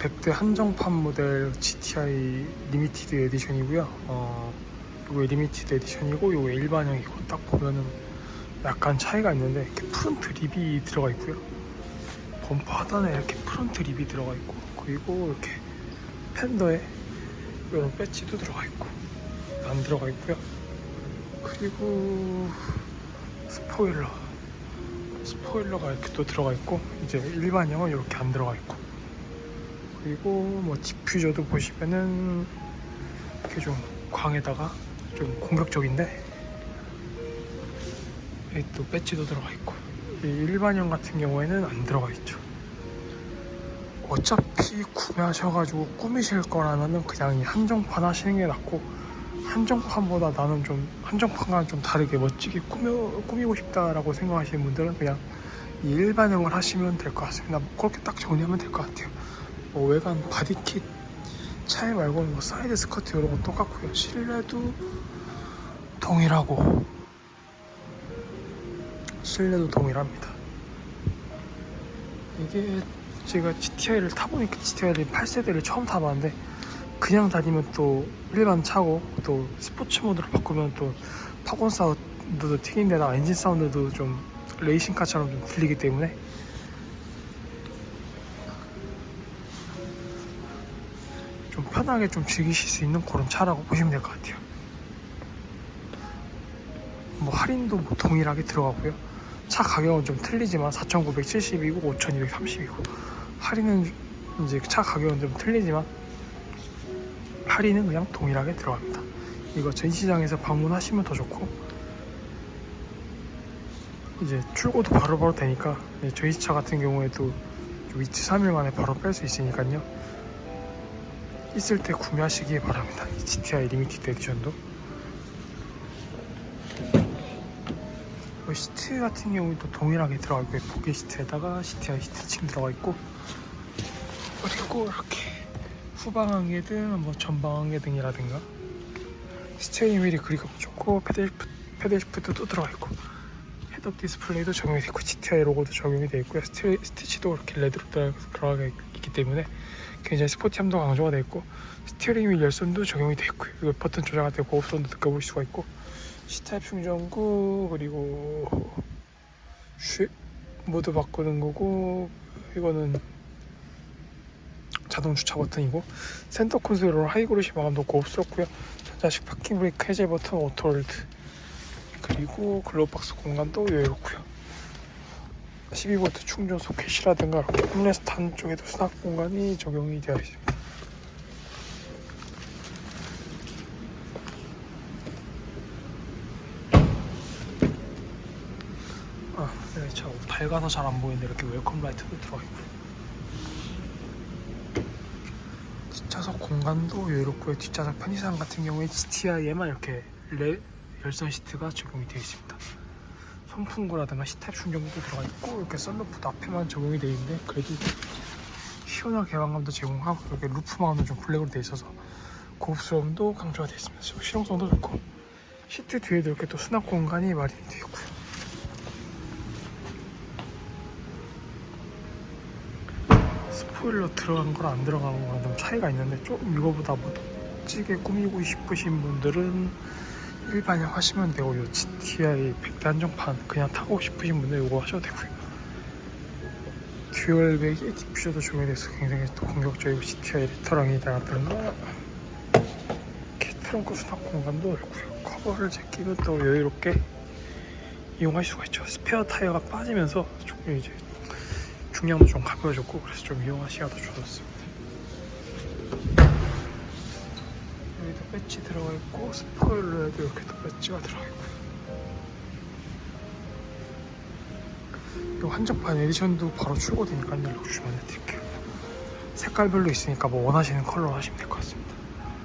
100대 한정판 모델 GTI 리미티드 에디션이고요. 어, 이거 리미티드 에디션이고 이거 일반형이고 딱 보면은 약간 차이가 있는데 이렇게 프론트 립이 들어가 있고요. 범퍼 하단에 이렇게 프론트 립이 들어가 있고 그리고 이렇게 팬더에 이런 배지도 들어가 있고 안 들어가 있고요. 그리고 스포일러 스포일러가 이렇게 또 들어가 있고 이제 일반형은 이렇게 안 들어가 있고 그리고 뭐 디퓨저도 보시면은 이렇게 좀 광에다가 좀 공격적인데 여기 또 배지도 들어가 있고 이 일반형 같은 경우에는 안 들어가 있죠 어차피 구매하셔가지고 꾸미실 거라면은 그냥 이 한정판 하시는 게 낫고 한정판보다 나는 좀 한정판과는 좀 다르게 멋지게 꾸며, 꾸미고 싶다라고 생각하시는 분들은 그냥 이 일반형을 하시면 될 것 같습니다. 뭐 그렇게 딱 정리하면 될 것 같아요. 뭐 외관 바디킷 차이 말고는 뭐 사이드 스커트 이런 건 똑같고요. 실내도 동일하고 실내도 동일합니다. 이게 제가 GTI를 타보니까 GTI를 8세대를 처음 타봤는데 그냥 다니면 또 일반 차고 또 스포츠 모드로 바꾸면 또 파곤 사운드도 튀긴데다가 엔진 사운드도 좀 레이싱카처럼 좀 들리기 때문에 편하게 좀 즐기실 수 있는 그런 차라고 보시면 될 것 같아요. 뭐 할인도 뭐 동일하게 들어가고요. 차 가격은 좀 틀리지만 4,970이고 5,230이고 할인은 이제 차 가격은 좀 틀리지만 할인은 그냥 동일하게 들어갑니다. 이거 전시장에서 방문하시면 더 좋고 이제 출고도 바로바로 되니까 이제 저희 차 같은 경우에도 좀 이틀 3일 만에 바로 뺄 수 있으니까요. 있을 때 구매하시기 바랍니다. 이 GTI 리미티드 에디션도. 뭐 시트 같은 경우도 동일하게 들어가 있고 포개 시트에다가 GTI 시트층 들어가 있고 그리고 이렇게 후방항해등, 뭐 전방항해등이라든가 스티어링 휠이 그리고 좋고 패들 패들 시프트도 들어가 있고 헤드업 디스플레이도 적용이 되고 GTI 로고도 적용이 되어 있고요. 스티, 스티치도 이렇게 레드로 들어- 들어가 있기 때문에 굉장히 스포티함도 강조가 되어 있고 스티어링 휠 열선도 적용이 되어 있고요. 버튼 조작할 때 고급선도 느껴볼 수가 있고 C타입 충전구 그리고 슈 모드 바꾸는 거고 이거는 자동 주차 버튼이고 센터 콘솔 하이그로시 마감도 고급스럽고요. 전자식 파킹 브레이크 해제 버튼 오토홀드 그리고 글로박스 공간도 여유롭고요. 12V 충전 소켓이라든가 이렇게 홈레스트 한쪽에도 수납 공간이 적용이 되어 있습니다. 아, 네, 저 밝아서 잘 안 보이는데 이렇게 웰컴 라이트도 들어가 있고요. 뒷좌석 공간도 여유롭고요. 뒷좌석 편의상 같은 경우에 GTI에만 이렇게 레, 열선 시트가 적용이 되어 있습니다. 선풍구라든가 시탑 충전구도 들어가 있고 이렇게 썬루프도 앞에만 적용이 되어 있는데 그래도 시원한 개방감도 제공하고 이렇게 루프 마운드 좀 블랙으로 되어 있어서 고급스러움도 강조가 되어 있습니다. 실용성도 좋고 시트 뒤에도 이렇게 또 수납 공간이 마련이 되어 있고요. 스포일러 들어간 거랑 안 들어간 거랑 좀 차이가 있는데 조금 이거보다 멋지게 꾸미고 싶으신 분들은 일반형 하시면 되고 요 GTI 100대 한정판 그냥 타고 싶으신 분들 이거 하셔도 되고요. 듀얼백에 디퓨저도 적용돼서 굉장히 또 공격적이고 GTI 레터랑이 달았던가 이렇게 트렁크 수납 공간도 넓고요. 커버를 제끼면 또 여유롭게 이용할 수가 있죠. 스페어 타이어가 빠지면서 조금 이제 중량도 좀 가벼워졌고 그래서 좀 이용하시기가 더 좋았습니다. 배지 들어가 있고 스포일러 에도 이렇게 또 배지가 들어가 있고요. 이 한정판 에디션도 바로 출고되니까 연락 주시면 해드릴게요. 색깔별로 있으니까 뭐 원하시는 컬러 하시면 될 것 같습니다.